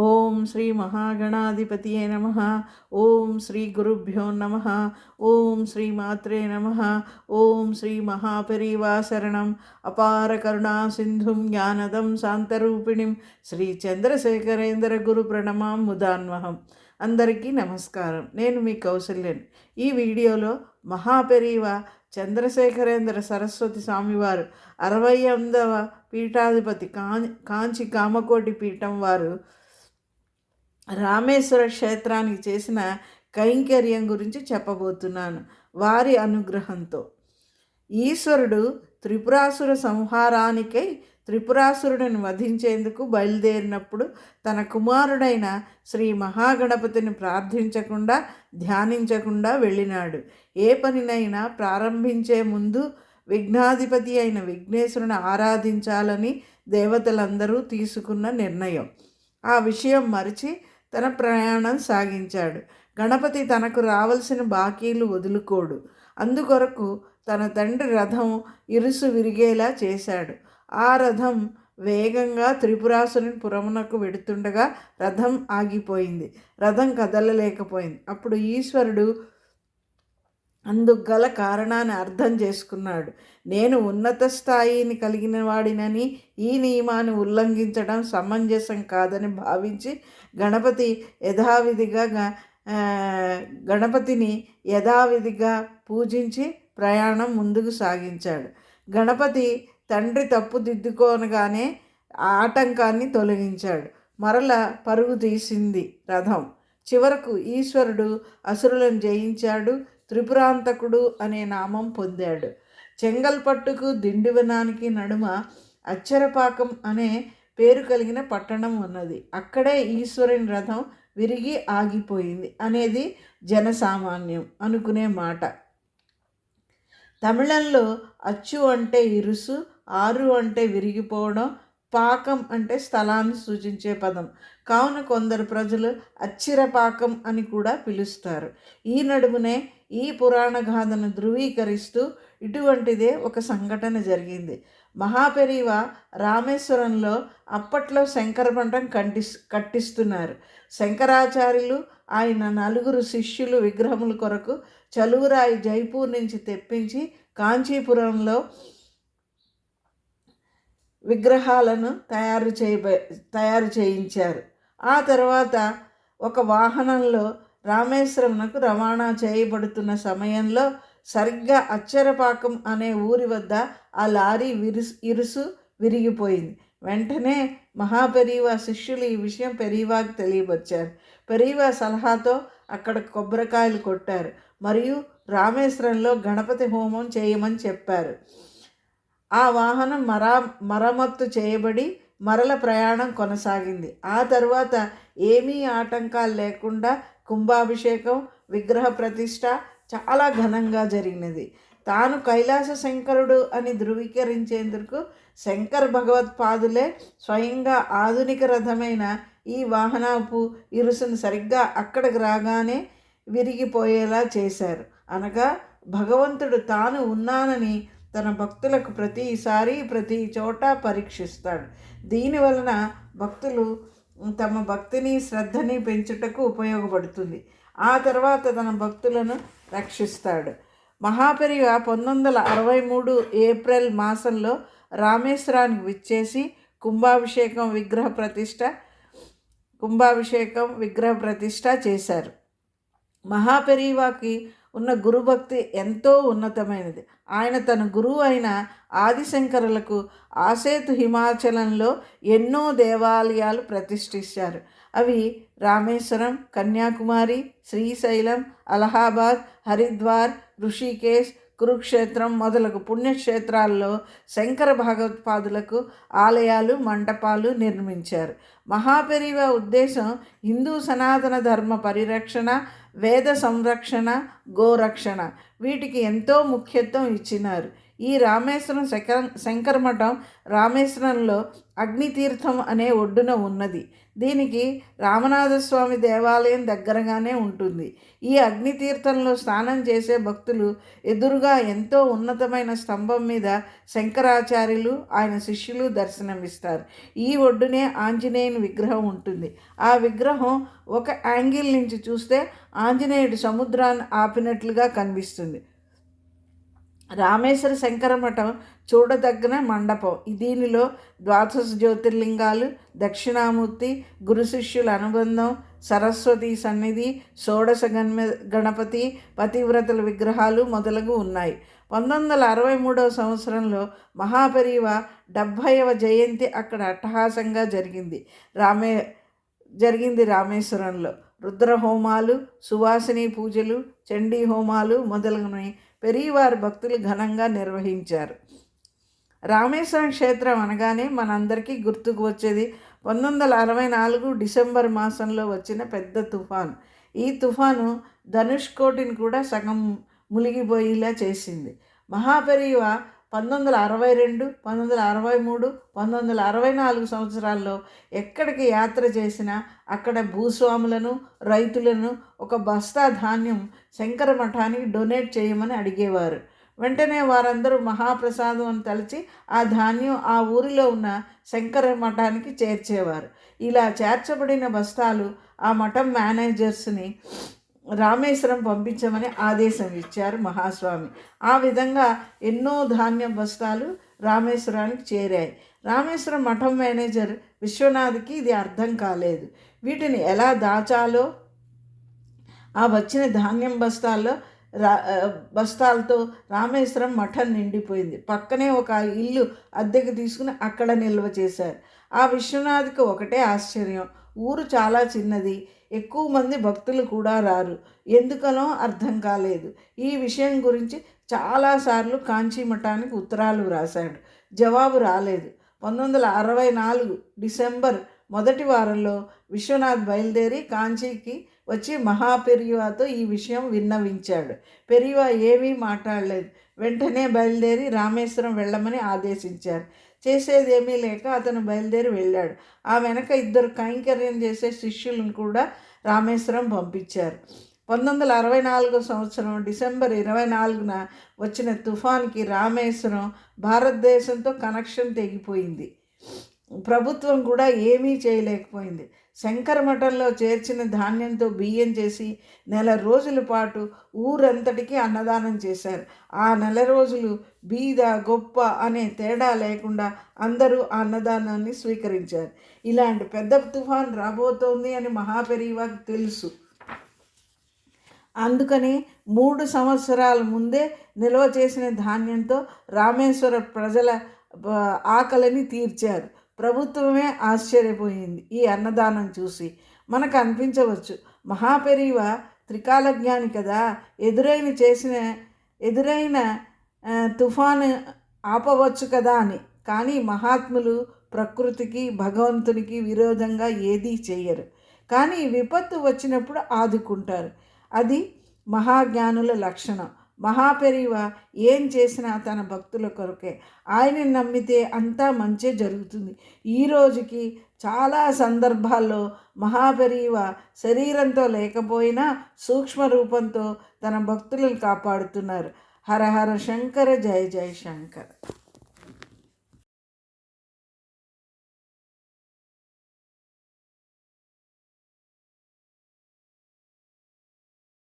ఓం శ్రీ మహాగణాధిపతియే నమ. ఓం శ్రీ గురుభ్యో నమ. ఓం శ్రీ మాత్రే నమ. ఓం శ్రీ మహాపరివాసరణం. అపార కరుణా సింధుం జ్ఞానదం శాంతరూపిణిం శ్రీ చంద్రశేఖరేంద్ర గురు ప్రణమాం ముదాన్వహం. అందరికీ నమస్కారం. నేను మీ కౌశల్యన్. ఈ వీడియోలో మహాపెరీవ చంద్రశేఖరేంద్ర సరస్వతి స్వామివారు అరవై ఎనిమిదవ పీఠాధిపతి కాం కాంచి కామకోటి పీఠం వారు రామేశ్వర క్షేత్రానికి చేసిన కైంకర్యం గురించి చెప్పబోతున్నాను. వారి అనుగ్రహంతో. ఈశ్వరుడు త్రిపురాసుర సంహారానికై త్రిపురాసురుడిని వధించేందుకు బయలుదేరినప్పుడు తన కుమారుడైన శ్రీ మహాగణపతిని ప్రార్థించకుండా ధ్యానించకుండా వెళ్ళినాడు. ఏ పనినైనా ప్రారంభించే ముందు విఘ్నాధిపతి అయిన విఘ్నేశ్వరుని ఆరాధించాలని దేవతలందరూ తీసుకున్న నిర్ణయం. ఆ విషయం మరిచి తన ప్రయాణం సాగించాడు. గణపతి తనకు రావలసిన బాకీలు వదులుకోడు. అందుకొరకు తన తండ్రి రథం ఇరుసు విరిగేలా చేశాడు. ఆ రథం వేగంగా త్రిపురాసుని పురమునకు వెడుతుండగా రథం ఆగిపోయింది. రథం కదలలేకపోయింది. అప్పుడు ఈశ్వరుడు అందుకు గల కారణాన్ని అర్థం చేసుకున్నాడు. నేను ఉన్నత స్థాయిని కలిగిన వాడినని ఈ నియమాన్ని ఉల్లంఘించడం సమంజసం కాదని భావించి గణపతి యథావిధిగా గణపతిని యథావిధిగా పూజించి ప్రయాణం ముందుకు సాగించాడు. గణపతి తండ్రి తప్పు దిద్దుకోనగానే ఆటంకాన్ని తొలగించాడు. మరల పరుగు తీసింది రథం. చివరకు ఈశ్వరుడు అసురులను జయించాడు. త్రిపురాంతకుడు అనే నామం పొందాడు. చెంగల్పట్టుకు దిండివనానికి నడుమ అచ్చరపాకం అనే పేరు కలిగిన పట్టణం ఉన్నది అక్కడే ఈశ్వరుని రథం విరిగి ఆగిపోయింది అనేది జనసామాన్యం అనుకునే మాట. తమిళంలో అచ్చు అంటే ఇరుసు ఆరు అంటే విరిగిపోవడం పాకం అంటే స్థలాన్ని సూచించే పదం. కావున కొందరు ప్రజలు అచ్చిరపాకం అని కూడా పిలుస్తారు. ఈ నడుమునే ఈ పురాణ గాథను ధృవీకరిస్తూ ఇటువంటిదే ఒక సంఘటన జరిగింది. మహాపెరివ రామేశ్వరంలో అప్పట్లో శంకరమఠం కంటిస్ కట్టిస్తున్నారు. శంకరాచార్యులు ఆయన నలుగురు శిష్యులు విగ్రహముల కొరకు చలువురాయి జైపూర్ నుంచి తెప్పించి కాంచీపురంలో విగ్రహాలను తయారు చేయ తయారు చేయించారు. ఆ తర్వాత ఒక వాహనంలో రామేశ్వరంకు రవాణా చేయబడుతున్న సమయంలో సరిగ్గా అచ్చరపాకం అనే ఊరి వద్ద ఆ లారీ విరుసు ఇరుసు విరిగిపోయింది. వెంటనే మహాపెరీవా శిష్యులు ఈ విషయం పెరీవాకి తెలియపరిచారు. పెరీవా సలహాతో అక్కడ కొబ్బరికాయలు కొట్టారు. మరియు రామేశ్వరంలో గణపతి హోమం చేయమని చెప్పారు. ఆ వాహనం మరా మరమ్మత్తు చేయబడి మరల ప్రయాణం కొనసాగింది. ఆ తర్వాత ఏమీ ఆటంకాలు లేకుండా కుంభాభిషేకం విగ్రహ ప్రతిష్ట చాలా ఘనంగా జరిగినది. తాను కైలాస శంకరుడు అని ధృవీకరించేందుకు శంకర్ భగవత్పాదులే స్వయంగా ఆధునిక రథమైన ఈ వాహనపు ఇరుసును సరిగ్గా అక్కడికి రాగానే విరిగిపోయేలా చేశారు. అనగా భగవంతుడు తాను ఉన్నానని తన భక్తులకు ప్రతిసారి ప్రతి చోట పరీక్షిస్తాడు. దీని వలన భక్తులు తమ భక్తిని శ్రద్ధని పెంచుటకు ఉపయోగపడుతుంది. ఆ తర్వాత తన భక్తులను రక్షిస్తాడు. మహాపెరిగ పంతొమ్మిది వందల అరవై మూడు ఏప్రిల్ మాసంలో రామేశ్వరానికి విచ్చేసి కుంభాభిషేకం విగ్రహ ప్రతిష్ట కుంభాభిషేకం విగ్రహ ప్రతిష్ట చేశారు. మహాపెరివాకి ఉన్న గురుభక్తి ఎంతో ఉన్నతమైనది. ఆయన తన గురువు అయిన ఆదిశంకరులకు ఆసేతు హిమాచలంలో ఎన్నో దేవాలయాలు ప్రతిష్ఠించారు. అవి రామేశ్వరం కన్యాకుమారి శ్రీశైలం అలహాబాద్ హరిద్వార్ ఋషికేశ్ కురుక్షేత్రం మొదలగు పుణ్యక్షేత్రాల్లో శంకర భగవత్పాదులకు ఆలయాలు మంటపాలు నిర్మించారు. మహాపెరివ ఉద్దేశం హిందూ సనాతన ధర్మ పరిరక్షణ వేద సంరక్షణ గోరక్షణ వీటికి ఎంతో ముఖ్యత్వం ఇచ్చినారు. ఈ రామేశ్వరం శంకర శంకరమఠం రామేశ్వరంలో అగ్నితీర్థం అనే ఒడ్డున ఉన్నది. దీనికి రామనాథస్వామి దేవాలయం దగ్గరగానే ఉంటుంది. ఈ అగ్నితీర్థంలో స్నానం చేసే భక్తులు ఎదురుగా ఎంతో ఉన్నతమైన స్తంభం మీద శంకరాచార్యులు ఆయన శిష్యులు దర్శనమిస్తారు. ఈ ఒడ్డునే ఆంజనేయుని విగ్రహం ఉంటుంది. ఆ విగ్రహం ఒక యాంగిల్ నుంచి చూస్తే ఆంజనేయుడు సముద్రాన్ని ఆపినట్లుగా కనిపిస్తుంది. రామేశ్వర శంకర మఠం చూడదగిన మండపం. దీనిలో ద్వాదశ జ్యోతిర్లింగాలు దక్షిణామూర్తి గురు శిష్యుల అనుబంధం సరస్వతి సన్నిధి షోడశ గణ గణపతి పతివ్రతల విగ్రహాలు మొదలగు ఉన్నాయి. పంతొమ్మిది వందల అరవై మూడవ సంవత్సరంలో మహాపరివ డెబ్భైవ జయంతి అక్కడ అట్టహాసంగా జరిగింది. రామే జరిగింది రామేశ్వరంలో. రుద్ర హోమాలు సువాసిని పూజలు చండీ హోమాలు మొదలగునవి. పెరిగివారి భక్తులు ఘనంగా నిర్వహించారు. రామేశ్వరం క్షేత్రం అనగానే మనందరికీ గుర్తుకు వచ్చేది పంతొమ్మిది వందల అరవై నాలుగు డిసెంబర్ మాసంలో వచ్చిన పెద్ద తుఫాను. ఈ తుఫాను ధనుష్కోటిని కూడా సగం మునిగిపోయేలా చేసింది. మహాపరివ పంతొమ్మిది వందల అరవై రెండు పంతొమ్మిది వందల అరవై మూడు పంతొమ్మిది వందల అరవై నాలుగు సంవత్సరాల్లో ఎక్కడికి యాత్ర చేసినా అక్కడ భూస్వాములను రైతులను ఒక బస్తా ధాన్యం శంకర మఠానికి డొనేట్ చేయమని అడిగేవారు. వెంటనే వారందరూ మహాప్రసాదం అని తలచి ఆ ధాన్యం ఆ ఊరిలో ఉన్న శంకర మఠానికి చేర్చేవారు. ఇలా చేర్చబడిన బస్తాలు ఆ మఠం మేనేజర్స్ని రామేశ్వరం పంపించమని ఆదేశం ఇచ్చారు మహాస్వామి. ఆ విధంగా ఎన్నో ధాన్య బస్తాలు రామేశ్వరానికి చేరాయి. రామేశ్వరం మఠం మేనేజర్ విశ్వనాథ్కి ఇది అర్థం కాలేదు. వీటిని ఎలా దాచాలో ఆ వచ్చిన ధాన్యం బస్తాల్లో రా బస్తాలతో రామేశ్వరం మఠం నిండిపోయింది. పక్కనే ఒక ఇల్లు అద్దెకు తీసుకుని అక్కడ నిల్వ చేశారు. ఆ విశ్వనాథ్కి ఒకటే ఆశ్చర్యం. ఊరు చాలా చిన్నది. ఎక్కువ మంది భక్తులు కూడా రారు. ఎందుకనో అర్థం కాలేదు. ఈ విషయం గురించి చాలాసార్లు కాంచీ మఠానికి ఉత్తరాలు వ్రాశాడు. జవాబు రాలేదు. పంతొమ్మిది వందల అరవై నాలుగు డిసెంబర్ మొదటి వారంలో విశ్వనాథ్ బయలుదేరి కాంచీకి వచ్చి మహాపెరివాతో ఈ విషయం విన్నవించాడు. పెరియువా ఏమీ మాట్లాడలేదు. వెంటనే బయలుదేరి రామేశ్వరం వెళ్ళమని ఆదేశించారు. చేసేదేమీ లేక అతను బయలుదేరి వెళ్ళాడు. ఆ వెనక ఇద్దరు కైంకర్యం చేసే శిష్యులను కూడా రామేశ్వరం పంపించారు. పంతొమ్మిది వందల అరవై నాలుగో సంవత్సరం డిసెంబర్ ఇరవై నాలుగున వచ్చిన తుఫాన్కి రామేశ్వరం భారతదేశంతో కనెక్షన్ తెగిపోయింది. ప్రభుత్వం కూడా ఏమీ చేయలేకపోయింది. శంకర మఠంలో చేర్చిన ధాన్యంతో బియ్యం చేసి నెల రోజుల పాటు ఊరంతటికి అన్నదానం చేశారు. ఆ నెల రోజులు బీద గొప్ప అనే తేడా లేకుండా అందరూ ఆ అన్నదానాన్ని స్వీకరించారు. ఇలాంటి పెద్ద తుఫాన్ రాబోతోంది అని మహాపెరివాకి తెలుసు. అందుకని మూడు సంవత్సరాల ముందే నిల్వ చేసిన ధాన్యంతో రామేశ్వర ప్రజల ఆకలిని తీర్చారు. ప్రభుత్వమే ఆశ్చర్యపోయింది ఈ అన్నదానం చూసి. మనకు అనిపించవచ్చు మహాపెరివ త్రికాలజ్ఞాని కదా ఎదురైన చేసిన ఎదురైన తుఫాను ఆపవచ్చు కదా అని. కానీ మహాత్ములు ప్రకృతికి భగవంతునికి విరోధంగా ఏదీ చేయరు. కానీ విపత్తు వచ్చినప్పుడు ఆదుకుంటారు. అది మహాజ్ఞానుల లక్షణం. మహాపెరివ ఏం చేసినా తన భక్తుల కొరకే. ఆయన నమ్మితే అంతా మంచే జరుగుతుంది. ఈ రోజుకి చాలా సందర్భాల్లో మహాపెరివ శరీరంతో లేకపోయినా సూక్ష్మ రూపంతో తన భక్తులను కాపాడుతున్నారు. హర హర శంకర జయ జయ శంకర.